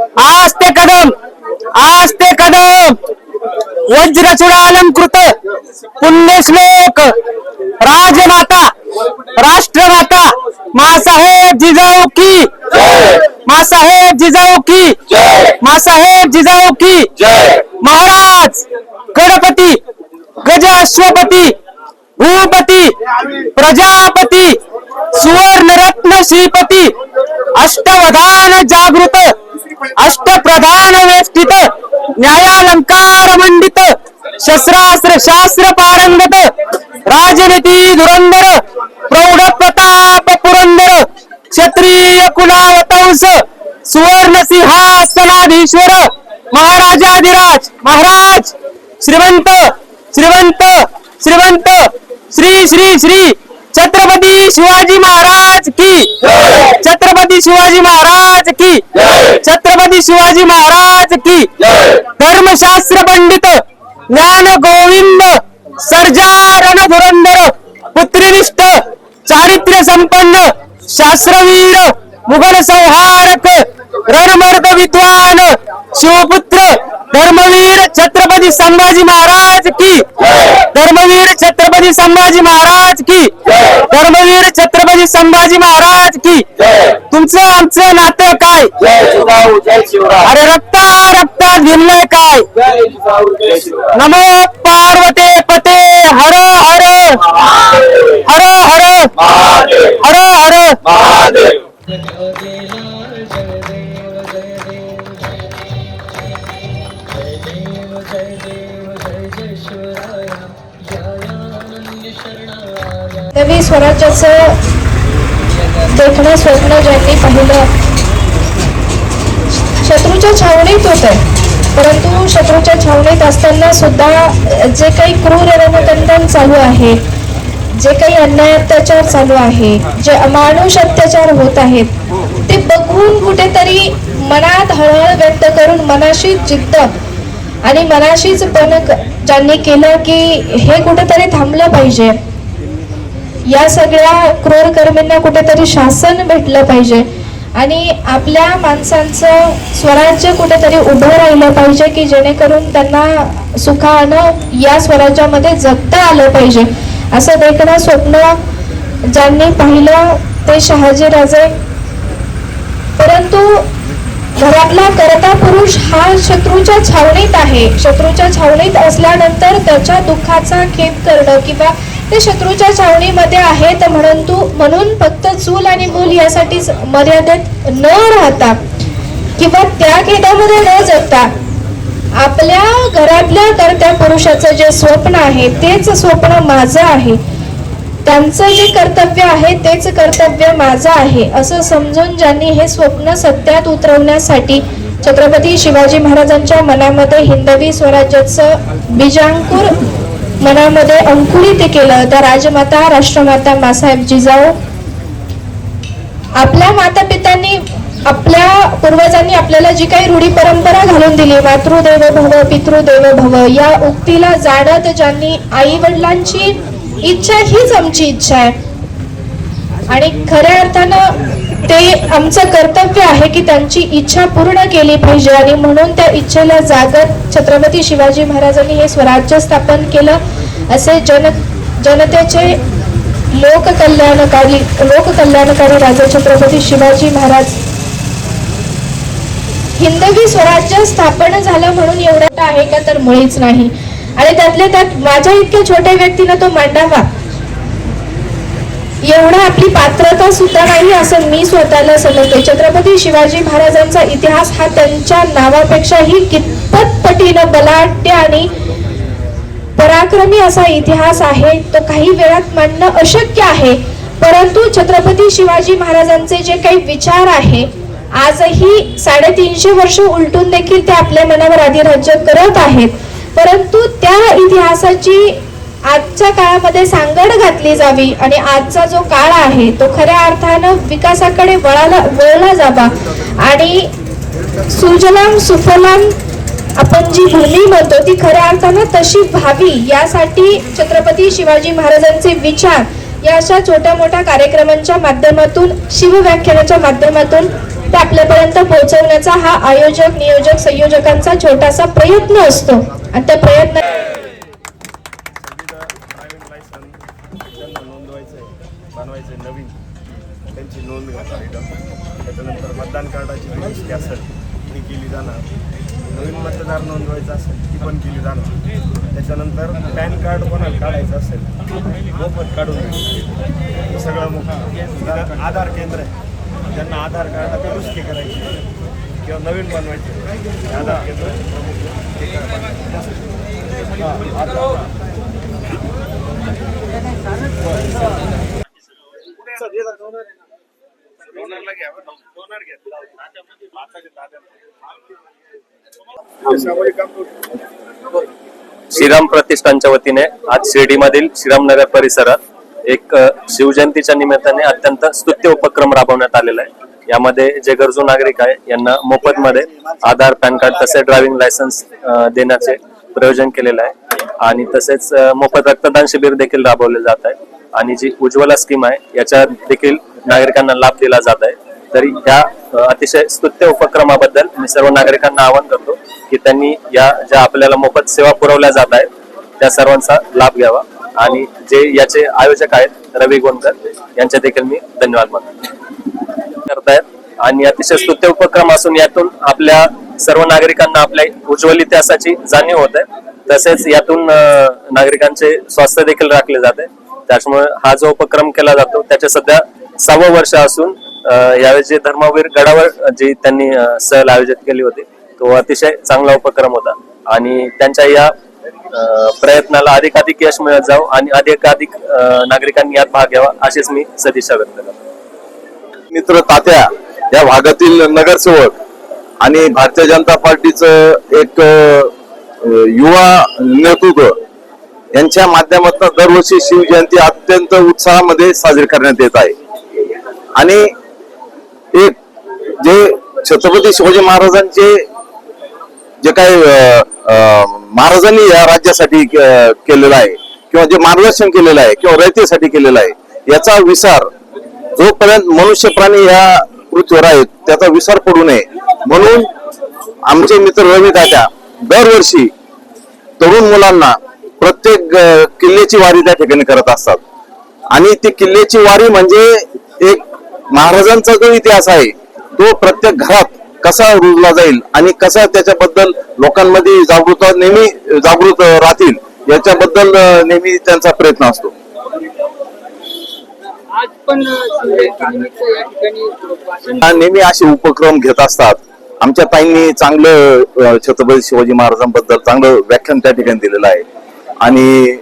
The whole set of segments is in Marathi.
आज ते कदम आज ते कदम। वज्रचूड अलंकृत पुण्यश्लोक। राजमाता राष्ट्रमाता मासाहेब जिजाऊ की। मासाहेब जिजाऊ की। मासाहेब जिजाऊ की। महाराज गणपती गज अश्वपती भूपती प्रजापती सुवर्णरत्न श्रीपती अष्टवधान जागृत। श्री धुरंधर प्रौढ प्रताप पुरंदर क्षत्रिय कुलावतंस सुवर्ण सिंहासनाधीश्वर महाराजाधिराज महाराज! श्रीमंत श्रीमंत श्रीमंत! श्री श्री श्री! छत्रपती शिवाजी महाराज की! छत्रपती शिवाजी महाराज की! छत्रपती शिवाजी महाराज की! धर्मशास्त्र पंडित ज्ञान गोविंद सर्जा रणधुरंधर पुत्रीनिष्ठ चारित्र्य संपन्न शास्त्रवीर मुघल संहारक रणमर्द विद्वान शिवपुत्र धर्मवीर छत्रपती संभाजी महाराज की. धर्मवीर छत्रपती संभाजी महाराज की. धर्मवीर छत्रपती संभाजी महाराज की. तुमचं आमचं नातं काय? अरे रक्ता रक्तात भिनलंय काय? नमो पार्वते पते हर हर हर हर हर हर महादेव स्वराज्याचं देखणं स्वप्न ज्यांनी पाहिलं. शत्रूच्या छावणीत होत. आहे परंतु शत्रूच्या छावणीत असताना सुद्धा जे काही क्रूर रणतंडण चालू आहे जे काही अन्याय अत्याचार चालू आहे जे अमानुष अत्याचार होत आहेत ते बघून कुठेतरी मनात हळहळ व्यक्त करून मनाशी जिद्द आणि मनाशीच पण ज्यांनी केलं की हे कुठेतरी थांबलं पाहिजे. या सगळ्या क्रूर कर्मींना कुठेतरी शासन भेटलं पाहिजे. आणि आपल्या माणसांचं स्वराज्य कुठेतरी उभं राहिलं पाहिजे की जेणेकरून त्यांना सुखानं या स्वराज्यामध्ये जगता आलं पाहिजे. असं देखणं स्वप्न ज्यांनी पाहिलं ते शहाजीराजे परंतु घरातला करता पुरुष हा शत्रूच्या छावणीत आहे. शत्रूच्या छावणीत असल्यानंतर त्याच्या दुःखाचा खेप करणं किंवा ते शत्रूच्या छावणीमध्ये आहेत म्हणून तू म्हणून फक्त चूल आणि मूल यासाठीच मर्यादित न राहता किंवा त्या खेदामध्ये न जगता आपल्या घरातल्या करत्या पुरुषाचं जे स्वप्न आहे तेच स्वप्न माझं आहे. त्यांचं जे कर्तव्य आहे तेच कर्तव्य माझं आहे असं समजून ज्यांनी हे स्वप्न सत्यात उतरवण्यासाठी छत्रपती शिवाजी महाराजांच्या मनामध्ये हिंदवी स्वराज्याचं बीजांकूर मनामध्ये अंकुरित केलं त्या राजमाता राष्ट्रमाता मासाहेब जिजाऊ आपल्या माता पित्यांनी आपल्या पूर्वजांनी आपल्याला जी काही रूढी परंपरा घालून दिली मातृदेव भव पितृदेव भव या उक्तीला जाणत ज्यांनी आई वडिलांची इच्छा हीच आमची इच्छा आहे. आणि खऱ्या अर्थानं ते आमचं कर्तव्य आहे की त्यांची इच्छा पूर्ण केली पाहिजे आणि म्हणून त्या इच्छेला जागत छत्रपती शिवाजी महाराजांनी हे स्वराज्य स्थापन केलं. असे जन जनतेचे लोककल्याणकारी लोककल्याणकारी राजे छत्रपती शिवाजी महाराज. हिंदवी स्वराज्य स्थापन झालं म्हणून एवढं आहे का तर मुळीच नाही. आणि त्यातल्या त्यात माझ्या इतक्या छोट्या व्यक्तीनं तो मांडावा. एवढं आपली पात्रता सुद्धा नाही असं मी स्वतःला समजते. छत्रपती शिवाजी महाराजांचा इतिहास हा त्यांच्या नावापेक्षाही कितपत पटीनं बलाढ्य आणि पराक्रमी असा इतिहास आहे तो काही वेळात मांडणं अशक्य आहे. परंतु छत्रपती शिवाजी महाराजांचे जे काही विचार आहे आजही साडेतीनशे वर्ष उलटून देखील ते आपल्या मनावर अधिराज्य करत आहेत. परंतु त्या इतिहासाची आजच्या काळामध्ये सांगड घातली जावी आणि आजचा जो काळ आहे तो खऱ्या अर्थानं विकासाकडे वळाला वळला जावा. आणि सुजलाम सुफलाम आपण जी भूमी म्हणतो ती खऱ्या अर्थानं तशी व्हावी यासाठी छत्रपती शिवाजी महाराजांचे विचार या अशा छोट्या मोठ्या कार्यक्रमांच्या माध्यमातून शिवव्याख्यानाच्या माध्यमातून ते आपल्यापर्यंत पोहोचवण्याचा हा आयोजक नियोजक संयोजकांचा छोटासा प्रयत्न असतो. आणि त्या प्रयत्न निकाल काढायचा असेल मोफत काढून सगळं मग आधार केंद्र आहे. त्यांना आधार कार्ड दुरुस्ती करायची. किंवा नवीन बनवायचे. आधार केंद्र ते करा. श्रीराम प्रतिष्ठानच्या वतीने आज शिर्डीमधील श्रीरामनगर परिसरात एक शिवजयंतीच्या निमित्ताने अत्यंत स्तुत्य उपक्रम राबवण्यात आलेला आहे. यामध्ये जे गरजू नागरिक आहे यांना मोफतमध्ये आधार पॅन कार्ड तसे ड्रायव्हिंग लायसन्स देण्याचे प्रयोजन केलेलं आहे. आणि तसेच मोफत रक्तदान शिबिर देखील राबवले जात आहे. आणि जी उज्ज्वला स्कीम आहे याच्या देखील नागरिकांना लाभ दिला जात आहे. तरी ह्या अतिशय स्तुत्य उपक्रमाबद्दल मी सर्व नागरिकांना आवाहन करतो की त्यांनी या ज्या आपल्याला मोफत सेवा पुरवल्या जात आहेत त्या सर्वांचा लाभ घ्यावा. आणि जे याचे आयोजक आहेत रवी गोंडकर यांचे देखील मी धन्यवाद मानतो. करतायत. आणि अतिशय स्तुत्य उपक्रम असून यातून आपल्या सर्व नागरिकांना आपल्या उज्ज्वल इतिहासाची जाणीव होत आहे. तसेच यातून नागरिकांचे स्वास्थ्य देखील राखले जाते त्याच्यामुळे हा जो उपक्रम केला जातो त्याचे सध्या सहावं वर्ष असून यावेळी जे धर्मवीर गडावर जी त्यांनी सहल आयोजित केली होती तो अतिशय चांगला उपक्रम होता. आणि त्यांच्या या प्रयत्नाला अधिकाधिक यश मिळत जावं आणि अधिकाधिक नागरिकांनी यात भाग घ्यावा अशीच मी सदिच्छा व्यक्त करतो. मित्र तात्या या भागातील नगरसेवक आणि भारतीय जनता पार्टीचं एक युवा नेतृत्व यांच्या माध्यमातून दरवर्षी शिवजयंती अत्यंत उत्साहामध्ये साजरी करण्यात येत आहे. आणि एक जे छत्रपती शिवाजी महाराजांचे जे काही महाराजांनी या राज्यासाठी के- केलेलं आहे किंवा जे मार्गदर्शन केलेलं आहे किंवा रयतेसाठी केलेलं आहे याचा विचार जोपर्यंत मनुष्य प्राणी या पृथ्वीवर आहेत त्याचा विसर पडू नये. म्हणून आमचे मित्र रवी काका दरवर्षी तरुण मुलांना प्रत्येक किल्ल्याची वारी त्या ठिकाणी करत असतात. आणि ती किल्ल्याची वारी म्हणजे एक महाराजांचा जो इतिहास आहे तो प्रत्येक घरात कसा रुजला जाईल आणि कसा त्याच्याबद्दल लोकांमध्ये जागृत नेहमी जागृत राहतील याच्याबद्दल नेहमी त्यांचा प्रयत्न असतो. नेहमी असे उपक्रम घेत असतात. आमच्या ताईंनी चांगलं छत्रपती शिवाजी महाराजांबद्दल चांगलं व्याख्यान त्या ठिकाणी दिलेलं आहे. आणि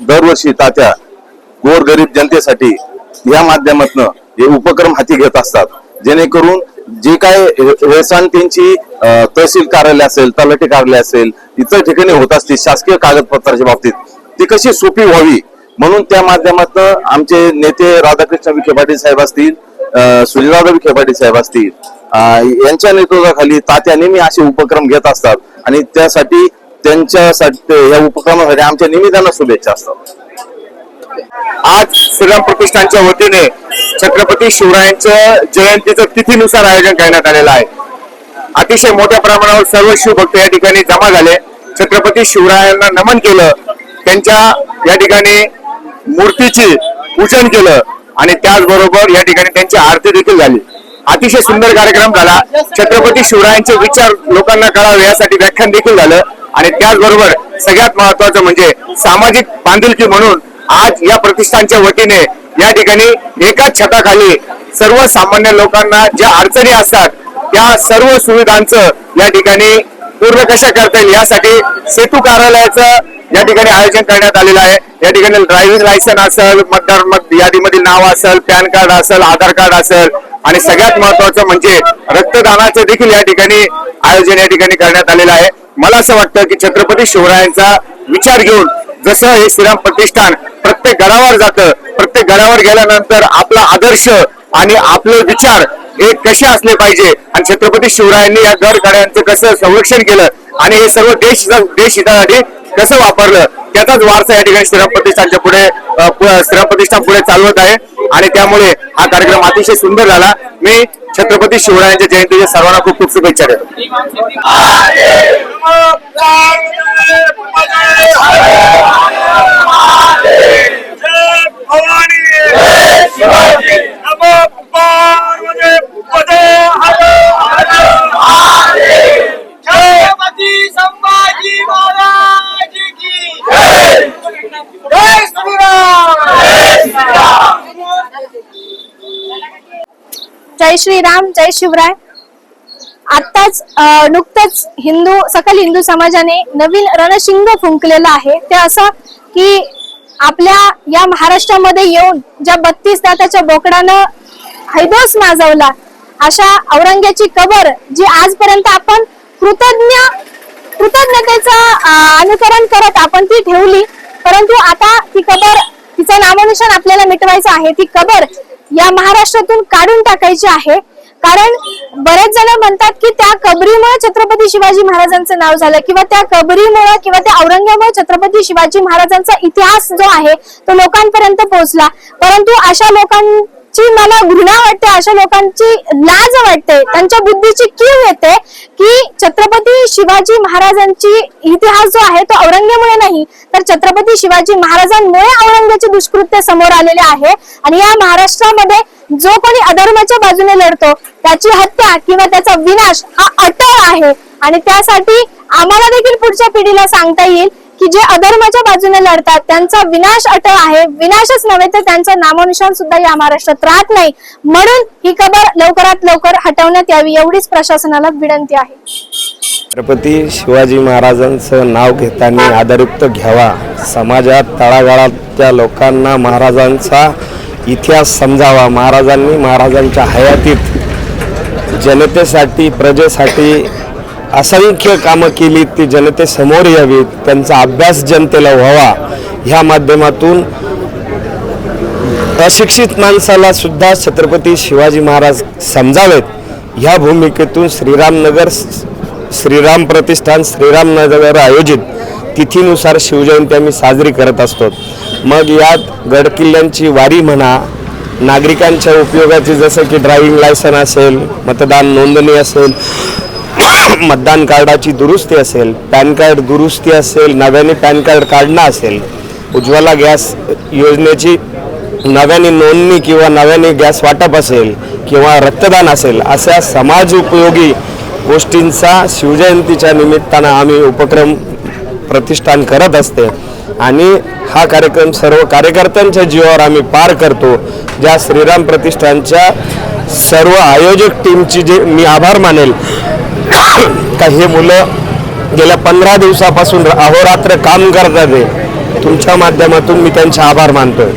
दरवर्षी तात्या गोरगरीब जनतेसाठी या माध्यमातून हे उपक्रम हाती घेत असतात. जेणेकरून जे काय व्यसन त्यांची तहसील कार्यालय असेल तलाठी कार्यालय असेल इतर ठिकाणी होत असतील शासकीय कागदपत्राच्या बाबतीत ती कशी सोपी व्हावी? म्हणून त्या माध्यमातून आमचे नेते राधाकृष्ण विखे पाटील साहेब असतील अ, विखे पाटील साहेब असतील यांच्या नेतृत्वाखाली तात्या नेहमी असे उपक्रम घेत असतात आणि त्यासाठी त्यांच्यासाठी या उपक्रमासाठी आमच्या नेहमी त्यांना शुभेच्छा असतात. आज श्रीराम प्रतिष्ठानच्या वतीने छत्रपती शिवरायांच्या जयंतीचं तिथीनुसार आयोजन करण्यात आलेलं आहे. अतिशय मोठ्या प्रमाणावर सर्व शिवभक्त या ठिकाणी जमा झाले. छत्रपती शिवरायांना नमन केलं. त्यांच्या या ठिकाणी मूर्तीची पूजन केलं आणि त्याचबरोबर या ठिकाणी त्यांची आरती देखील झाली. अतिशय सुंदर कार्यक्रम झाला. छत्रपती शिवरायांचे विचार लोकांना कळावे यासाठी व्याख्यान देखील झालं. आणि त्याचबरोबर सगळ्यात महत्वाचं म्हणजे सामाजिक बांधिलकी म्हणून आज या प्रतिष्ठानच्या वतीने या ठिकाणी एकाच छताखाली सर्वसामान्य लोकांना ज्या अडचणी असतात त्या सर्व सुविधांचं या ठिकाणी पूर्ण कशा करता येईल यासाठी सेतू कार्यालयाचं या ठिकाणी आयोजन करण्यात आलेलं आहे. या ठिकाणी ड्रायव्हिंग लायसन असेल मतदार मत यादीमधील नाव असेल पॅन कार्ड असेल आधार कार्ड असेल आणि सगळ्यात महत्वाचं म्हणजे रक्तदानाचं देखील या ठिकाणी आयोजन या ठिकाणी करण्यात आलेलं आहे. मला असं वाटतं की छत्रपती शिवरायांचा विचार घेऊन जसं हे श्रीराम प्रतिष्ठान प्रत्येक गडावर जातं प्रत्येक गडावर गेल्यानंतर आपला आदर्श आणि आपले विचार हे कसे असले पाहिजे? आणि छत्रपती शिवरायांनी या घर गाड्यांचं कसं संरक्षण केलं? आणि हे सर्व देश देश हितासाठी कसं वापरलं? त्याचाच वारसा या ठिकाणी श्रीराम प्रतिष्ठानच्या पुढे श्रीराम प्रतिष्ठान पुढे चालवत आहे. आणि त्यामुळे हा कार्यक्रम अतिशय सुंदर झाला. मी छत्रपती शिवरायांच्या जयंतीच्या सर्वांना खूप खूप शुभेच्छा देतो. जय श्रीराम जय शिवराय. आताच नुकतच नुकतंच हिंदू सकल हिंदू समाजाने नवीन रणशिंग फुंकलेलं आहे. ते असं की आपल्या या महाराष्ट्रामध्ये येऊन ज्या बत्तीस दाताच्या बोकडानं हैदोस माजवला अशा औरंग्याची कबर जी आजपर्यंत आपण कृतज्ञ कृतज्ञतेचं अनुकरण करत आपण ती ठेवली. परंतु आता ती कबर तिचं नामनिशन आपल्याला मिटवायचं आहे. ती कबर या महाराष्ट्रातून काढून टाकायची आहे. कारण बरेच जण म्हणतात की त्या कबरीमुळे छत्रपती शिवाजी महाराजांचं नाव झालं किंवा त्या कबरीमुळे किंवा त्या औरंगामुळे छत्रपती शिवाजी महाराजांचा इतिहास जो आहे तो लोकांपर्यंत पोहोचला. परंतु अशा लोकां ची मला घृणा वाटते अशा लोकांची लाज वाटते त्यांच्या बुद्धीची कीव येते की छत्रपती शिवाजी महाराजांची इतिहास जो आहे तो औरंगेमुळे नाही तर छत्रपती शिवाजी महाराजांमुळे औरंगाचे दुष्कृत्य समोर आलेले आहे. आणि या महाराष्ट्रामध्ये जो कोणी अधर्माच्या बाजूने लढतो त्याची हत्या किंवा त्याचा विनाश हा अटळ आहे. आणि त्यासाठी आम्हाला देखील पुढच्या पिढीला सांगता येईल की जे अधर्माच्या बाजूने लढतात त्यांचा विनाश अटळ आहे. विनाशच नव्हे तर त्यांचं नामोनिशान सुद्धा या महाराष्ट्रात राहत नाही. म्हणून ही कबर लवकरात लवकर हटवण्यात यावी एवढीच प्रशासनाला विनंती आहे. छत्रपती शिवाजी महाराजांचं नाव घेताना आदरयुक्त घ्यावा. समाजात तळागाळातल्या लोकांना महाराजांचा इतिहास समजावा. महाराजांनी महाराजांच्या हयातीत जनतेसाठी प्रजेसाठी असंख्य कामं केली ती जनतेसमोर यावीत त्यांचा अभ्यास जनतेला व्हावा. ह्या माध्यमातून अशिक्षित माणसाला सुद्धा छत्रपती शिवाजी महाराज समजावेत. ह्या भूमिकेतून श्रीरामनगर श्रीराम प्रतिष्ठान श्रीरामनगर आयोजित. तिथीनुसार शिवजयंती आम्ही साजरी करत असतो. मग यात गडकिल्ल्यांची वारी म्हणा नागरिकांच्या उपयोगाची जसं की ड्रायव्हिंग लायसन असेल मतदान नोंदणी असेल मतदान कार्डाची दुरुस्ती असेल पॅन कार्ड दुरुस्ती असेल नव्याने पॅन कार्ड काढणं असेल उज्ज्वला गॅस योजनेची नव्याने नोंदणी किंवा नव्याने गॅस वाटप असेल किंवा रक्तदान असेल अशा समाज उपयोगी गोष्टींचा शिवजयंतीच्या निमित्तानं आम्ही उपक्रम प्रतिष्ठान करत असते. आणि हा कार्यक्रम सर्व कार्यकर्त्यांच्या जीवावर आम्ही पार करतो. ज्या श्रीराम प्रतिष्ठानच्या सर्व आयोजक टीमची जे मी आभार मानेल आता हे मुलं गेल्या पंधरा दिवसापासून अहोरात्र काम करतात आहे तुमच्या माध्यमातून मी त्यांचे आभार मानतोय.